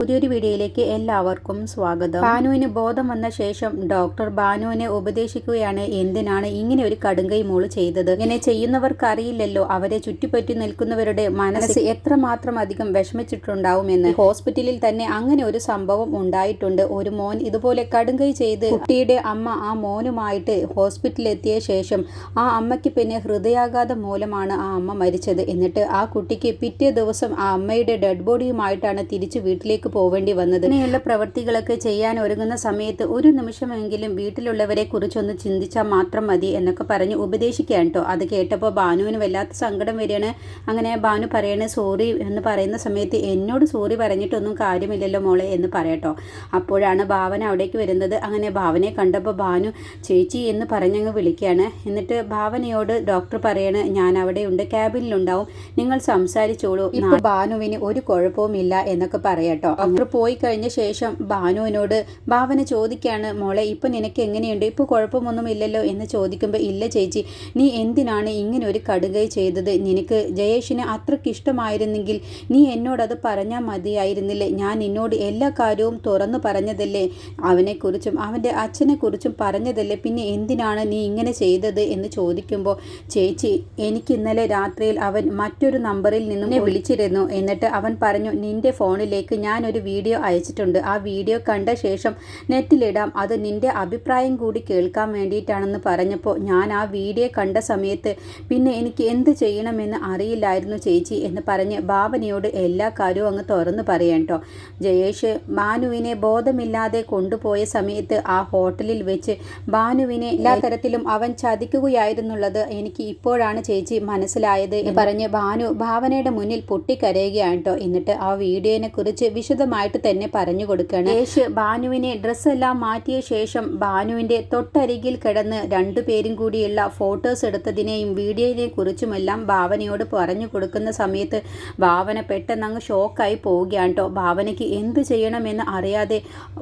പുതിയൊരു വീഡിയോയിലേക്ക് എല്ലാവർക്കും സ്വാഗതം. ബാനുവിന് ബോധം വന്ന ശേഷം ഡോക്ടർ ബാനുവിനെ ഉപദേശിക്കുകയാണ് എന്തിനാണ് ഇങ്ങനെ ഒരു കടുങ്കൈ മോൾ ചെയ്തത്? ഇങ്ങനെ ചെയ്യുന്നവർക്കറിയില്ലല്ലോ. അവരെ ചുറ്റിപ്പറ്റി നിൽക്കുന്നവരുടെ മനസ്സ് എത്രമാത്രം അധികം വിഷമിച്ചിട്ടുണ്ടാവുമെന്ന്. ഹോസ്പിറ്റലിൽ തന്നെ അങ്ങനെ ഒരു സംഭവം ഉണ്ടായിട്ടുണ്ട്. ഒരു മോൻ ഇതുപോലെ കടുങ്കൈ ചെയ്ത് കുട്ടിയുടെ അമ്മ ആ മോനുമായിട്ട് ഹോസ്പിറ്റലിലെത്തിയ ശേഷം ആ അമ്മയ്ക്ക് പിന്നെ ഹൃദയാഘാതം മൂലമാണ് ആ അമ്മ മരിച്ചത്. എന്നിട്ട് ആ കുട്ടിക്ക് പിറ്റേ ദിവസം ആ അമ്മയുടെ ഡെഡ് ബോഡിയുമായിട്ടാണ് തിരിച്ച് വീട്ടിലേക്ക് പോവേണ്ടി വന്നത്. ഇങ്ങനെയുള്ള പ്രവൃത്തികളൊക്കെ ചെയ്യാൻ ഒരുങ്ങുന്ന സമയത്ത് ഒരു നിമിഷമെങ്കിലും വീട്ടിലുള്ളവരെ കുറിച്ചൊന്ന് ചിന്തിച്ചാൽ മാത്രം മതി എന്നൊക്കെ പറഞ്ഞ് ഉപദേശിക്കാൻ കേട്ടോ. അത് കേട്ടപ്പോൾ ബാനുവിന് വല്ലാത്ത സങ്കടം വരികയാണ്. അങ്ങനെ ബാനു പറയണ സോറി എന്ന് പറയുന്ന സമയത്ത് എന്നോട് സോറി പറഞ്ഞിട്ടൊന്നും കാര്യമില്ലല്ലോ മോളെ എന്ന് പറയട്ടോ അപ്പോഴാണ് ഭാവന അവിടേക്ക് വരുന്നത്. അങ്ങനെ ഭാവനയെ കണ്ടപ്പോൾ ബാനു ചേച്ചി എന്ന് പറഞ്ഞങ്ങ് വിളിക്കുകയാണ്. എന്നിട്ട് ഭാവനയോട് ഡോക്ടർ പറയണ ഞാൻ അവിടെ ഉണ്ട് ക്യാബിനിലുണ്ടാവും. നിങ്ങൾ സംസാരിച്ചോളൂ. ഇപ്പോൾ ബാനുവിന് ഒരു കുഴപ്പവും ഇല്ല എന്നൊക്കെ പറയട്ടോ ഡോക്ടർ പോയി കഴിഞ്ഞ ശേഷം ഭാനുവിനോട് ഭാവന ചോദിക്കുകയാണ് മോളെ ഇപ്പൊ നിനക്ക് എങ്ങനെയുണ്ട്? ഇപ്പോൾ കുഴപ്പമൊന്നും ഇല്ലല്ലോ എന്ന് ചോദിക്കുമ്പോൾ ഇല്ല ചേച്ചി നീ എന്തിനാണ് ഇങ്ങനെ ഒരു കടുകൈ ചെയ്തത്? നിനക്ക് ജയേഷിനെ അത്രയ്ക്ക് ഇഷ്ടമായിരുന്നെങ്കിൽ നീ എന്നോടത് പറഞ്ഞാൽ മതിയായിരുന്നില്ലേ? ഞാൻ നിന്നോട് എല്ലാ കാര്യവും തുറന്നു പറഞ്ഞതല്ലേ? അവനെക്കുറിച്ചും അവന്റെ അച്ഛനെക്കുറിച്ചും പറഞ്ഞതല്ലേ? പിന്നെ എന്തിനാണ് നീ ഇങ്ങനെ ചെയ്തത്? എന്ന് ചോദിക്കുമ്പോൾ ചേച്ചി എനിക്ക് ഇന്നലെ രാത്രിയിൽ അവൻ മറ്റൊരു നമ്പറിൽ നിന്നും വിളിച്ചിരുന്നു. എന്നിട്ട് അവൻ പറഞ്ഞു നിന്റെ ഫോണിലേക്ക് ഞാൻ ഒരു വീഡിയോ അയച്ചിട്ടുണ്ട്. ആ വീഡിയോ കണ്ട ശേഷം നെറ്റിലിടാം. അത് നിന്റെ അഭിപ്രായം കൂടി കേൾക്കാൻ വേണ്ടിയിട്ടാണെന്ന് പറഞ്ഞപ്പോൾ ഞാൻ ആ വീഡിയോ കണ്ട സമയത്ത് പിന്നെ എനിക്ക് എന്ത് ചെയ്യണമെന്ന് അറിയില്ലായിരുന്നു ചേച്ചി എന്ന് പറഞ്ഞ് ഭാവനയോട് എല്ലാ കാര്യവും അങ്ങ് തുറന്നു പറയാം ജയേഷ് ഭാനുവിനെ ബോധമില്ലാതെ കൊണ്ടുപോയ സമയത്ത് ആ ഹോട്ടലിൽ വെച്ച് ഭാനുവിനെ എല്ലാ തരത്തിലും അവൻ ചതിക്കുകയായിരുന്നുള്ളത് എനിക്ക് ഇപ്പോഴാണ് ചേച്ചി മനസ്സിലായത് പറഞ്ഞ് ഭാനു ഭാവനയുടെ മുന്നിൽ പൊട്ടിക്കരയുകയാണ് കേട്ടോ എന്നിട്ട് ആ വീഡിയോനെ കുറിച്ച് വിശദമായിട്ട് തന്നെ പറഞ്ഞു കൊടുക്കുകയാണ്. യേശു ഭാനുവിനെ ഡ്രസ്സെല്ലാം മാറ്റിയ ശേഷം ബാനുവിന്റെ തൊട്ടരികിൽ കിടന്ന് രണ്ടുപേരും കൂടിയുള്ള ഫോട്ടോസ് എടുത്തതിനെയും വീഡിയോയിനെ കുറിച്ചുമെല്ലാം ഭാവനയോട് പറഞ്ഞു കൊടുക്കുന്ന സമയത്ത് ഭാവന പെട്ടെന്ന് അങ്ങ് ഷോക്കായി പോവുകയാണ് കേട്ടോ ഭാവനയ്ക്ക് എന്ത് ചെയ്യണമെന്ന് അറിയാതെ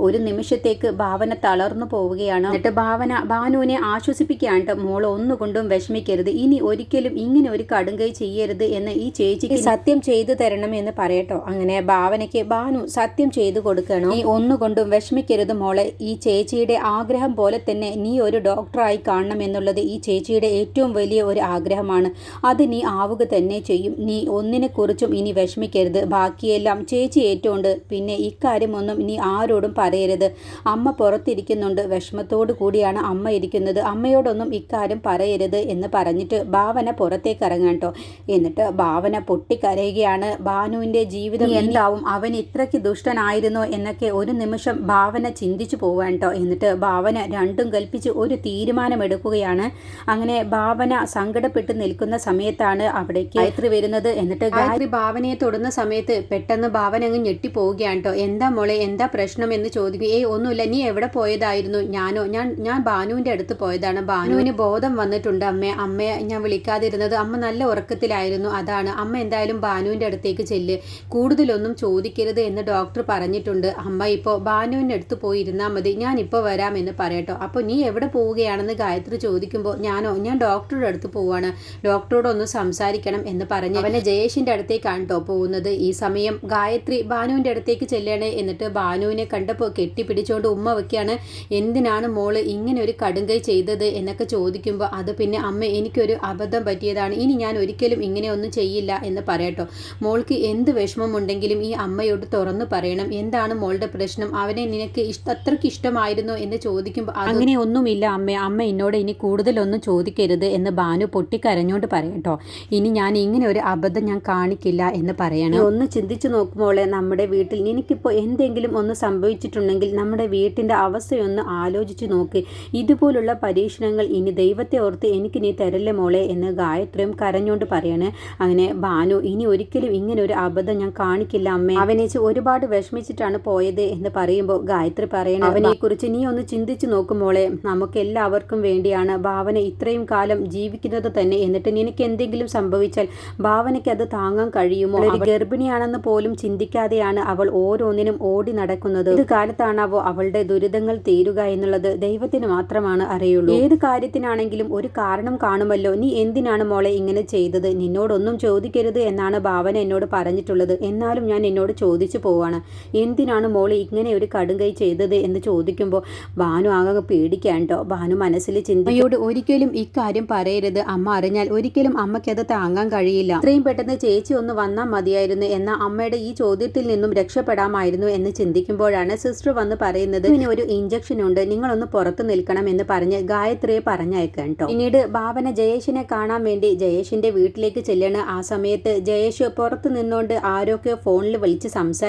ഒരു നിമിഷത്തേക്ക് ഭാവന തളർന്നു പോവുകയാണ്. എന്നിട്ട് ഭാവന ഭാനുവിനെ ആശ്വസിപ്പിക്കുകയാണ് കേട്ടോ മോൾ ഒന്നുകൊണ്ടും വിഷമിക്കരുത്. ഇനി ഒരിക്കലും ഇങ്ങനെ ഒരു കടുങ്കൈ ചെയ്യരുത് എന്ന് ഈ ചേച്ചിക്ക് സത്യം ചെയ്തു തരണം എന്ന് പറയട്ടോ. അങ്ങനെ ഭാവനയ്ക്ക് ഭാനു സത്യം ചെയ്തു കൊടുക്കണം. നീ ഒന്നുകൊണ്ടും വിഷമിക്കരുത് മോളെ. ഈ ചേച്ചിയുടെ ആഗ്രഹം പോലെ തന്നെ നീ ഒരു ഡോക്ടറായി കാണണം എന്നുള്ളത് ഈ ചേച്ചിയുടെ ഏറ്റവും വലിയ ഒരു ആഗ്രഹമാണ്. അത് നീ ആവുക തന്നെ ചെയ്യും. നീ ഒന്നിനെക്കുറിച്ചും ഇനി വിഷമിക്കരുത്. ബാക്കിയെല്ലാം ചേച്ചി ഏറ്റുകൊണ്ട് പിന്നെ ഇക്കാര്യമൊന്നും നീ ആരോടും പറയരുത്. അമ്മ പുറത്തിരിക്കുന്നുണ്ട്. വിഷമത്തോടു കൂടിയാണ് അമ്മ ഇരിക്കുന്നത്. അമ്മയോടൊന്നും ഇക്കാര്യം പറയരുത് എന്ന് പറഞ്ഞിട്ട് ഭാവന പുറത്തേക്ക് ഇറങ്ങാൻ കേട്ടോ എന്നിട്ട് ഭാവന പൊട്ടിക്കരയുകയാണ്. ഭാനുവിന്റെ ജീവിതം എന്താവും? അവൻ ഇത്രയ്ക്ക് ദുഷ്ടനായിരുന്നോ എന്നൊക്കെ ഒരു നിമിഷം ഭാവന ചിന്തിച്ചു പോവാൻ കേട്ടോ എന്നിട്ട് ഭാവന രണ്ടും കൽപ്പിച്ച് ഒരു തീരുമാനമെടുക്കുകയാണ്. അങ്ങനെ ഭാവന സങ്കടപ്പെട്ട് നിൽക്കുന്ന സമയത്താണ് അവിടേക്ക് ഗായത്രി വരുന്നത്. എന്നിട്ട് ഗായത്രി ഭാവനയെ തൊടുന്ന സമയത്ത് പെട്ടെന്ന് ഭാവന അങ്ങ് ഞെട്ടിപ്പോവുകയാണ് കേട്ടോ എന്താ മോളെ എന്താ പ്രശ്നം? എന്ന് ചോദിക്കും. ഏയ് ഒന്നുമില്ല. നീ എവിടെ പോയതായിരുന്നു? ഞാനോ ഞാൻ ഞാൻ ബാനുവിന്റെ അടുത്ത് പോയതാണ്. ബാനുവിന് ബോധം വന്നിട്ടുണ്ട് അമ്മേ. അമ്മയെ ഞാൻ വിളിക്കാതിരുന്നത് അമ്മ നല്ല ഉറക്കത്തിലായിരുന്നു. അതാണ്. അമ്മ എന്തായാലും ബാനുവിന്റെ അടുത്തേക്ക് ചെല്ല്. കൂടുതലൊന്നും ചോദിക്കരുത് എന്ന് ഡോക്ടർ പറഞ്ഞിട്ടുണ്ട്. അമ്മ ഇപ്പോൾ ബാനുവിന്റെ അടുത്ത് പോയി ഇരുന്നാൽ മതി. ഇപ്പോൾ വരാമെന്ന് പറയട്ടോ. അപ്പോൾ നീ എവിടെ പോവുകയാണെന്ന് ഗായത്രി ചോദിക്കുമ്പോൾ ഞാനോ ഞാൻ ഡോക്ടറുടെ അടുത്ത് പോവാണ്. ഡോക്ടറോടൊന്ന് സംസാരിക്കണം എന്ന് പറഞ്ഞു അവനെ ജയേഷിന്റെ അടുത്തേക്കാണ് കേട്ടോ പോകുന്നത്. ഈ സമയം ഗായത്രി ബാനുവിന്റെ അടുത്തേക്ക് ചെല്ലണേ എന്നിട്ട് ബാനുവിനെ കണ്ടപ്പോൾ കെട്ടിപ്പിടിച്ചുകൊണ്ട് ഉമ്മ വയ്ക്കുകയാണ് എന്തിനാണ് മോൾ ഇങ്ങനെ ഒരു കടുങ്കൈ ചെയ്തത്? എന്നൊക്കെ ചോദിക്കുമ്പോൾ അത് പിന്നെ അമ്മ എനിക്കൊരു അബദ്ധം പറ്റിയതാണ്. ഇനി ഞാൻ ഒരിക്കലും ഇങ്ങനെയൊന്നും ചെയ്യില്ല എന്ന് പറയട്ടോ. മോൾക്ക് എന്ത് വിഷമമുണ്ടെങ്കിലും ഈ അമ്മയോട് തുറന്നു പറയണം. എന്താണ് മോളുടെ പ്രശ്നം? അവനെ നിനക്ക് ഇഷ്ട അത്രയ്ക്ക് ഇഷ്ടമായിരുന്നു എന്ന് ചോദിക്കുമ്പോൾ അങ്ങനെ ഒന്നുമില്ല അമ്മ. അമ്മ എന്നോട് ഇനി കൂടുതലൊന്നും ചോദിക്കരുത് എന്ന് ബാനു പൊട്ടിക്കരഞ്ഞോണ്ട് പറയട്ടോ ഇനി ഞാൻ ഇങ്ങനെ ഒരു അബദ്ധം ഞാൻ കാണിക്കില്ല എന്ന് പറയണം. ഒന്ന് ചിന്തിച്ചു നോക്കുമ്പോളെ നമ്മുടെ വീട്ടിൽ. നിനക്കിപ്പോൾ എന്തെങ്കിലും ഒന്ന് സംഭവിച്ചിട്ടുണ്ടെങ്കിൽ നമ്മുടെ വീട്ടിന്റെ അവസ്ഥയൊന്ന് ആലോചിച്ച് നോക്ക്. ഇതുപോലുള്ള പരീക്ഷണങ്ങൾ ഇനി ദൈവത്തെ ഓർത്ത് എനിക്ക് നീ തരല്ലേ മോളെ എന്ന് ഗായത്രിയും കരഞ്ഞുകൊണ്ട് പറയാണ്. അങ്ങനെ ഭാനു ഇനി ഒരിക്കലും ഇങ്ങനെ ഒരു അബദ്ധം ഞാൻ കാണിക്കില്ല അമ്മേ. അവനേച്ച് ഒരുപാട് വിഷമിച്ചിട്ടാണ് പോയത് എന്ന് പറയുമ്പോൾ ഗായത്രി പറയണം അവനെക്കുറിച്ച് നീ ഒന്ന് ചിന്തിച്ചു നോക്കുമോളെ നമുക്ക് എല്ലാവർക്കും വേണ്ടിയാണ് ഭാവന ഇത്രയും കാലം ജീവിക്കുന്നത് തന്നെ. എന്നിട്ട് നിനക്ക് എന്തെങ്കിലും സംഭവിച്ചാൽ ഭാവനയ്ക്ക് അത് താങ്ങാൻ കഴിയുമോ? ഒരു ഗർഭിണിയാണെന്ന് പോലും ചിന്തിക്കാതെയാണ് അവൾ ഓരോന്നിനും ഓടി നടക്കുന്നത്. ഇത് കാലത്താണാവോ അവളുടെ ദുരിതങ്ങൾ തീരുക എന്നുള്ളത്? ദൈവത്തിന് മാത്രമാണ് അറിയുള്ളൂ. ഏത് കാര്യത്തിനാണെങ്കിലും ഒരു കാരണം കാണുമല്ലോ. നീ എന്തിനാണ് മോളെ ഇങ്ങനെ ചെയ്തത്? നിന്നോടൊന്നും ചോദിക്കരുത് എന്നാണ് ഭാവന എന്നോട് പറഞ്ഞിട്ടുള്ളത്. എന്നാലും ഞാൻ എന്നോട് ചോദിച്ചു പോവാണ്. എന്തിനാണ് മോൾ ഇങ്ങനെ ഒരു കടുങ്കൈ ചെയ്തത് എന്ന് ചോദിക്കുമ്പോൾ ഭാനു ആകെ പേടിക്കാണ്ടോ ഭാനു മനസ്സിൽ ചിന്തയോട് ഒരിക്കലും ഇക്കാര്യം പറയരുത്. അമ്മ അറിഞ്ഞാൽ ഒരിക്കലും അമ്മയ്ക്കത് താങ്ങാൻ കഴിയില്ല. ഇത്രയും പെട്ടെന്ന് ചേച്ചി ഒന്ന് വന്നാൽ മതിയായിരുന്നു എന്ന അമ്മയുടെ ഈ ചോദ്യത്തിൽ നിന്നും രക്ഷപ്പെടാമായിരുന്നു എന്ന് ചിന്തിക്കുമ്പോഴാണ് സിസ്റ്റർ വന്ന് പറയുന്നത് ഇനി ഒരു ഇഞ്ചക്ഷൻ ഉണ്ട്. നിങ്ങളൊന്ന് പുറത്ത് നിൽക്കണം എന്ന് പറഞ്ഞ് ഗായത്രിയെ പറഞ്ഞയക്കാം കേട്ടോ പിന്നീട് ഭാവന ജയേഷിനെ കാണാൻ വേണ്ടി ജയേഷിന്റെ വീട്ടിലേക്ക് ചെല്ലണ. ആ സമയത്ത് ജയേഷ് പുറത്ത് നിന്നുകൊണ്ട് ആരൊക്കെ ഫോണിൽ വിളിച്ച്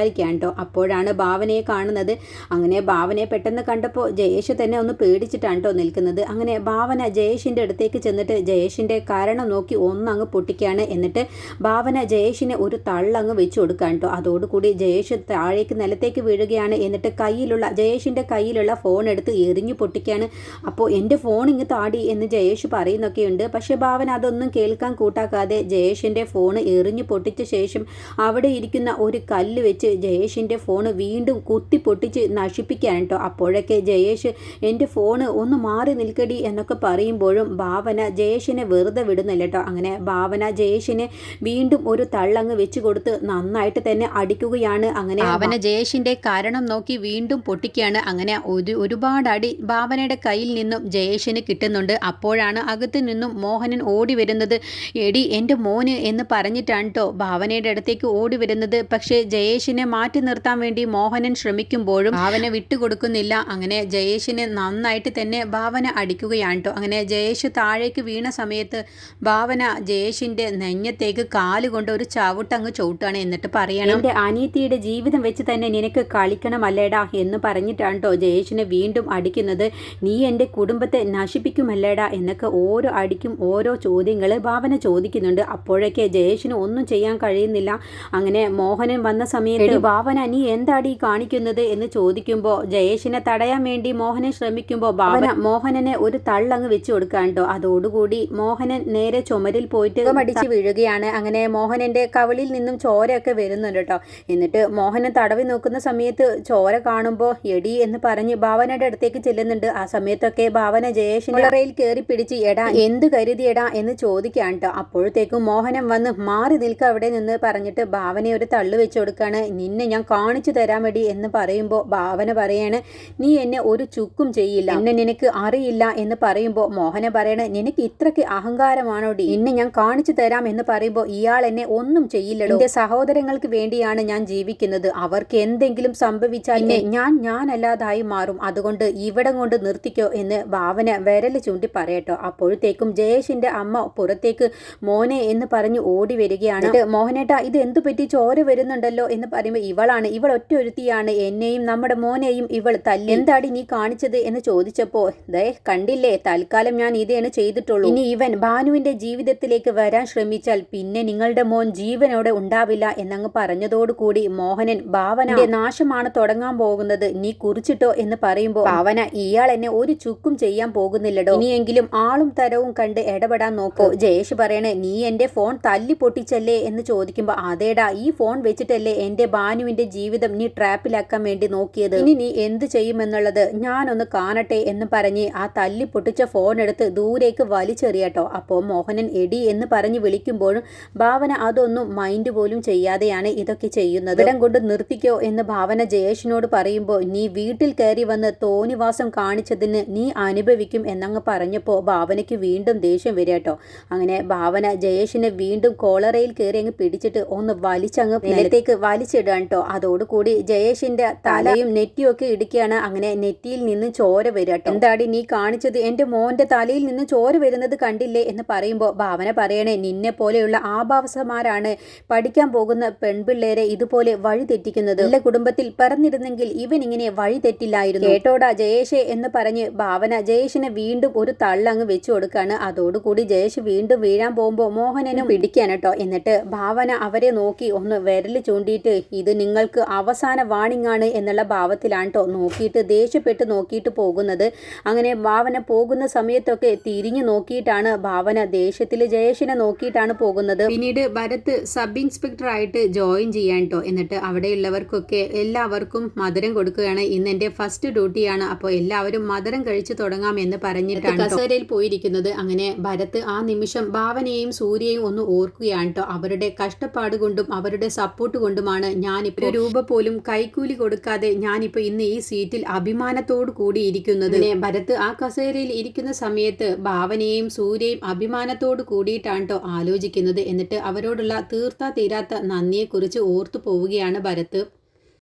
സംസാരിക്കാൻ കേട്ടോ അപ്പോഴാണ് ഭാവനയെ കാണുന്നത്. അങ്ങനെ ഭാവനയെ പെട്ടെന്ന് കണ്ടപ്പോൾ ജയേഷ് തന്നെ ഒന്ന് പേടിച്ചിട്ടാണ് കേട്ടോ നിൽക്കുന്നത്. അങ്ങനെ ഭാവന ജയേഷിന്റെ അടുത്തേക്ക് ചെന്നിട്ട് ജയേഷിന്റെ കാരണം നോക്കി ഒന്നങ്ങ് പൊട്ടിക്കുകയാണ് എന്നിട്ട് ഭാവന ജയേഷിനെ ഒരു തള്ളങ്ങ് വെച്ച് കൊടുക്കാൻ കേട്ടോ അതോടുകൂടി ജയേഷ് താഴേക്ക് നിലത്തേക്ക് വീഴുകയാണ് എന്നിട്ട് കയ്യിലുള്ള ജയേഷിന്റെ കയ്യിലുള്ള ഫോൺ എടുത്ത് എറിഞ്ഞു പൊട്ടിക്കുകയാണ് അപ്പോൾ എന്റെ ഫോൺ ഇങ്ങ് താടി എന്ന് ജയേഷ് പറയുന്നൊക്കെയുണ്ട്. പക്ഷേ ഭാവന അതൊന്നും കേൾക്കാൻ കൂട്ടാക്കാതെ ജയേഷിന്റെ ഫോൺ എറിഞ്ഞു പൊട്ടിച്ച ശേഷം അവിടെ ഇരിക്കുന്ന ഒരു കല്ല് വെച്ച് ജയേഷിന്റെ ഫോൺ വീണ്ടും കുത്തി പൊട്ടിച്ച് നശിപ്പിക്കാൻ കേട്ടോ അപ്പോഴൊക്കെ ജയേഷ് എന്റെ ഫോൺ ഒന്ന് മാറി നിൽക്കടി എന്നൊക്കെ പറയുമ്പോഴും ഭാവന ജയേഷിനെ വെറുതെ വിടുന്നില്ല കേട്ടോ അങ്ങനെ ഭാവന ജയേഷിനെ വീണ്ടും ഒരു തള്ളങ്ങ് വെച്ച് കൊടുത്ത് നന്നായിട്ട് തന്നെ അടിക്കുകയാണ്. അങ്ങനെ ഭാവന ജയേഷിന്റെ കാരണം നോക്കി വീണ്ടും പൊട്ടിക്കുകയാണ്. അങ്ങനെ ഒരു ഒരുപാട് അടി ഭാവനയുടെ കയ്യിൽ നിന്നും ജയേഷിന് കിട്ടുന്നുണ്ട്. അപ്പോഴാണ് അകത്ത് നിന്നും മോഹനൻ ഓടി വരുന്നത്. എടി എന്റെ മോന് എന്ന് പറഞ്ഞിട്ടാണ് കേട്ടോ ഭാവനയുടെ അടുത്തേക്ക് ഓടി വരുന്നത്. പക്ഷേ ജയേഷിനെ മാറ്റി നിർത്താൻ വേണ്ടി മോഹനൻ ശ്രമിക്കുമ്പോഴും ഭാവന വിട്ടുകൊടുക്കുന്നില്ല. അങ്ങനെ ജയേഷിനെ നന്നായിട്ട് തന്നെ ഭാവന അടിക്കുകയാണ് കേട്ടോ. അങ്ങനെ ജയേഷ് താഴേക്ക് വീണ സമയത്ത് ഭാവന ജയേഷിന്റെ നെഞ്ഞത്തേക്ക് കാലുകൊണ്ട് ഒരു ചവിട്ടങ്ങ് ചവിട്ടാണ് എന്നിട്ട് പറയണം എന്റെ അനിയത്തിയുടെ ജീവിതം വെച്ച് തന്നെ നിനക്ക് കളിക്കണം അല്ലേടാ എന്ന് പറഞ്ഞിട്ടാണ് കേട്ടോ ജയേഷിനെ വീണ്ടും അടിക്കുന്നത്. നീ എന്റെ കുടുംബത്തെ നശിപ്പിക്കുമല്ലേടാ എന്നൊക്കെ ഓരോ അടിക്കും ഓരോ ചോദ്യങ്ങൾ ഭാവന ചോദിക്കുന്നുണ്ട്. അപ്പോഴൊക്കെ ജയേഷിന് ഒന്നും ചെയ്യാൻ കഴിയുന്നില്ല. അങ്ങനെ മോഹനൻ വന്ന സമയത്ത് ഭാവന നീ എന്താടി കാണിക്കുന്നത് എന്ന് ചോദിക്കുമ്പോൾ ജയേഷിനെ തടയാൻ വേണ്ടി മോഹനെ ശ്രമിക്കുമ്പോൾ ഭാവന മോഹനനെ ഒരു തള്ളങ്ങ് വെച്ച് കൊടുക്കാൻ കേട്ടോ. അതോടുകൂടി മോഹനൻ നേരെ ചുമരിൽ പോയിട്ട് മടിച്ച് വീഴുകയാണ്. അങ്ങനെ മോഹനന്റെ കവളിൽ നിന്നും ചോരയൊക്കെ വരുന്നുണ്ട് കേട്ടോ. എന്നിട്ട് മോഹനൻ തടവി നോക്കുന്ന സമയത്ത് ചോര കാണുമ്പോൾ എടി എന്ന് പറഞ്ഞ് ഭാവനയുടെ അടുത്തേക്ക് ചെല്ലുന്നുണ്ട്. ആ സമയത്തൊക്കെ ഭാവന ജയേഷിനുള്ളറയിൽ കയറി പിടിച്ച് എടാ എന്ത് കരുതിയടാ എന്ന് ചോദിക്കാൻ കേട്ടോ. അപ്പോഴത്തേക്കും മോഹനൻ വന്ന് മാറി നിൽക്കുക അവിടെ നിന്ന് പറഞ്ഞിട്ട് ഭാവനയെ ഒരു തള്ളു വെച്ചു കൊടുക്കാണ്. നിന്നെ ഞാൻ കാണിച്ചു തരാൻ വേണ്ടി എന്ന് പറയുമ്പോൾ ഭാവന പറയാണ് നീ എന്നെ ഒരു ചുക്കും ചെയ്യില്ല. എന്നെ നിനക്ക് അറിയില്ല എന്ന് പറയുമ്പോൾ മോഹന പറയണ നിനക്ക് ഇത്രയ്ക്ക് അഹങ്കാരമാണോടി എന്നെ ഞാൻ കാണിച്ചു തരാം എന്ന് പറയുമ്പോൾ ഇയാൾ എന്നെ ഒന്നും ചെയ്യില്ലടോ. എന്റെ സഹോദരങ്ങൾക്ക് വേണ്ടിയാണ് ഞാൻ ജീവിക്കുന്നത്. അവർക്ക് എന്തെങ്കിലും സംഭവിച്ചാൽ ഞാൻ ഞാനല്ലാതായി മാറും. അതുകൊണ്ട് ഇവിടെ കൊണ്ട് നിർത്തിക്കോ എന്ന് ഭാവന വിരൽ ചൂണ്ടി പറയട്ടോ. അപ്പോഴത്തേക്കും ജയേഷിന്റെ അമ്മ പുറത്തേക്ക് മോനെ എന്ന് പറഞ്ഞു ഓടി വരികയാണ്. മോഹനേട്ട ഇത് എന്തു പറ്റി? ചോര വരുന്നുണ്ടല്ലോ എന്ന് പറയുമ്പോൾ ഇവളാണ് ഇവൾ ഒറ്റ ഒരുത്തിയാണ് എന്നെയും നമ്മുടെ മോനെയും ഇവൾ തല്ലി. എന്താടി നീ കാണിച്ചത് എന്ന് ചോദിച്ചപ്പോൾ ദേ കണ്ടില്ലേ തൽക്കാലം ഞാൻ ഇതേണ് ചെയ്തിട്ടുള്ളൂ. ഇനി ഇവൻ ഭാനുവിന്റെ ജീവിതത്തിലേക്ക് വരാൻ ശ്രമിച്ചാൽ പിന്നെ നിങ്ങളുടെ മോൻ ജീവനോടെ ഉണ്ടാവില്ല എന്നങ്ങ് പറഞ്ഞതോടുകൂടി മോഹനൻ ഭാവന നാശമാണ് തുടങ്ങാൻ പോകുന്നത് നീ കുറിച്ചിട്ടോ? എന്ന് പറയുമ്പോൾ ഭാവന ഇയാൾ എന്നെ ഒരു ചുക്കും ചെയ്യാൻ പോകുന്നില്ലടോ. ഇനിയെങ്കിലും ആളും തരവും കണ്ട് ഇടപെടാൻ നോക്കോ. ജയേഷ് പറയണേ നീ എന്റെ ഫോൺ തല്ലി പൊട്ടിച്ചല്ലേ എന്ന് ചോദിക്കുമ്പോൾ അതേടാ ഈ ഫോൺ വെച്ചിട്ടല്ലേ എന്റെ ഭാനുവിന്റെ ജീവിതം നീ ട്രാപ്പിലാക്കാൻ വേണ്ടി നോക്കിയത്. ഇനി നീ എന്ത് ചെയ്യുമെന്നുള്ളത് ഞാനൊന്ന് കാണട്ടെ എന്ന് പറഞ്ഞ് ആ തല്ലി പൊട്ടിച്ച ഫോൺ എടുത്ത് ദൂരേക്ക് വലിച്ചെറിയട്ടോ. അപ്പോ മോഹനൻ എടി എന്ന് പറഞ്ഞ് വിളിക്കുമ്പോഴും ഭാവന അതൊന്നും മൈൻഡ് പോലും ചെയ്യാതെയാണ് ഇതൊക്കെ ചെയ്യുന്നത്. ഇടം കൊണ്ട് നിർത്തിക്കോ എന്ന് ഭാവന ജയേഷിനോട് പറയുമ്പോൾ നീ വീട്ടിൽ കയറി വന്ന് തോന്നിവാസം കാണിച്ചതിന് നീ അനുഭവിക്കും എന്നങ്ങ് പറഞ്ഞപ്പോൾ ഭാവനയ്ക്ക് വീണ്ടും ദേഷ്യം വരികട്ടോ. അങ്ങനെ ഭാവന ജയേഷിനെ വീണ്ടും കോളറയിൽ കയറി അങ്ങ് പിടിച്ചിട്ട് ഒന്ന് വലിച്ചങ്ങ് നിലത്തേക്ക് വലിച്ചിടാൻ കേട്ടോ അതോടുകൂടി ജയേഷിന്റെ തലയും നെറ്റിയും ഒക്കെ ഇടിക്കുകയാണ് അങ്ങനെ നെറ്റിയിൽ നിന്ന് ചോര വരിക എന്താടി നീ കാണിച്ചത്? എന്റെ മോന്റെ തലയിൽ നിന്ന് ചോര വരുന്നത് കണ്ടില്ലേ എന്ന് പറയുമ്പോൾ ഭാവന പറയണേ നിന്നെ പോലെയുള്ള ആഭാവസമാരാണ് പഠിക്കാൻ പോകുന്ന പെൺപിള്ളേരെ ഇതുപോലെ വഴി തെറ്റിക്കുന്നത്. നല്ല കുടുംബത്തിൽ പറഞ്ഞിരുന്നെങ്കിൽ ഇവൻ ഇങ്ങനെ വഴി തെറ്റില്ലായിരുന്നു. കേട്ടോടാ ജയേഷെ എന്ന് പറഞ്ഞ് ഭാവന ജയേഷിനെ വീണ്ടും ഒരു തള്ളങ്ങ് വെച്ചു കൊടുക്കാണ്. അതോടുകൂടി ജയേഷ് വീണ്ടും വീഴാൻ പോകുമ്പോൾ മോഹനനും പിടിക്കാനട്ടോ എന്നിട്ട് ഭാവന അവരെ നോക്കി ഒന്ന് വിരൽ ചൂണ്ടിയിട്ട് ഇത് നിങ്ങൾക്ക് അവസാന വാണിംഗ് ആണ് എന്നുള്ള ഭാവത്തിലാണ് കേട്ടോ നോക്കിയിട്ട് ദേഷ്യപ്പെട്ട് നോക്കിയിട്ട് പോകുന്നത്. അങ്ങനെ ഭാവന പോകുന്ന സമയത്തൊക്കെ തിരിഞ്ഞു നോക്കിയിട്ടാണ് ഭാവന ദേഷ്യത്തിൽ ജയേഷിനെ നോക്കിയിട്ടാണ് പോകുന്നത്. പിന്നീട് ഭരത് സബ് ഇൻസ്പെക്ടർ ആയിട്ട് ജോയിൻ ചെയ്യാൻ കേട്ടോ എന്നിട്ട് അവിടെയുള്ളവർക്കൊക്കെ എല്ലാവർക്കും മധുരം കൊടുക്കുകയാണ്. ഇന്ന് എന്റെ ഫസ്റ്റ് ഡ്യൂട്ടിയാണ് അപ്പോൾ എല്ലാവരും മധുരം കഴിച്ചു തുടങ്ങാം എന്ന് പറഞ്ഞിട്ടാണ് കസേരയിൽ പോയിരിക്കുന്നത്. അങ്ങനെ ഭരത് ആ നിമിഷം ഭാവനയെയും സൂര്യയും ഒന്ന് ഓർക്കുകയാണ് കേട്ടോ അവരുടെ കഷ്ടപ്പാട് കൊണ്ടും അവരുടെ സപ്പോർട്ട് കൊണ്ടുമാണ് ഞാനിപ്പോൾ രൂപ പോലും കൈക്കൂലി കൊടുക്കാതെ ഞാനിപ്പോൾ ഇന്ന് ഈ സീറ്റിൽ അഭിമാനത്തോടു കൂടി ഇരിക്കുന്നത്. ഭരത് ആ കസേരയിൽ ഇരിക്കുന്ന സമയത്ത് ഭാവനയെയും സൂര്യയും അഭിമാനത്തോട് കൂടിയിട്ടാണ് കേട്ടോ ആലോചിക്കുന്നത്. എന്നിട്ട് അവരോടുള്ള തീർത്താ തീരാത്ത നന്ദിയെക്കുറിച്ച് ഓർത്തു പോവുകയാണ് ഭരത്.